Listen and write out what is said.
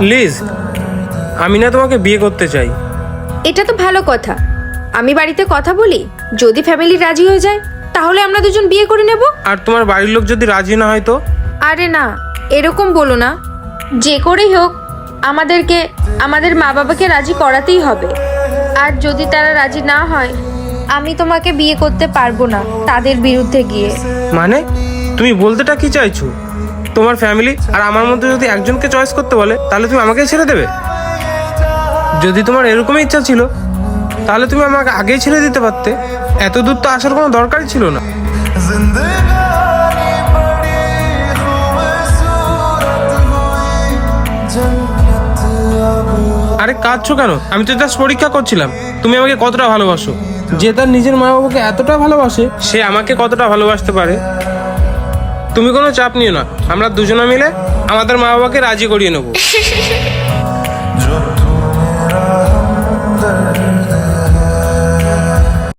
Lease আমি না তোমাকে বিয়ে করতে চাই। এটা তো ভালো কথা। আমি বাড়িতে কথা বলি যদি ফ্যামিলি রাজি হয়ে যায় তাহলে আমরা দুজন বিয়ে করে নেব। আর তোমার বাড়ির লোক যদি রাজি না হয় তো? আরে না এরকম বলো না। যে করেই হোক আমাদেরকে আমাদের মা বাবাকে রাজি করাতেই হবে। আর যদি তারা রাজি না হয় আমি তোমাকে বিয়ে করতে পারব না তাদের বিরুদ্ধে গিয়ে। মানে তুমি বলতেটা কি চাইছো? তোমার ফ্যামিলি আর আমার মধ্যে যদি একজনকে চয়েস করতে বলে, তাহলে তুমি আমাকেই ছেড়ে দেবে? যদি তোমার এরকমই ইচ্ছা ছিল, তাহলে তুমি আমাকে আগেই ছেড়ে দিতে পারতে। এত দূর তো আসার কোনো দরকারই ছিল না। আরে কাঁদছো কেন? আমি তো জাস্ট পরীক্ষা করছিলাম। তুমি আমাকে কতটা ভালোবাসো? যে তার নিজের মা বাবাকে এতটা ভালোবাসে, সে আমাকে কতটা ভালোবাসতে পারে? তুমি কোনো চাপ নিও না। আমরা দুজনে মিলে আমাদের মা বাবাকে রাজি করিয়ে নেব।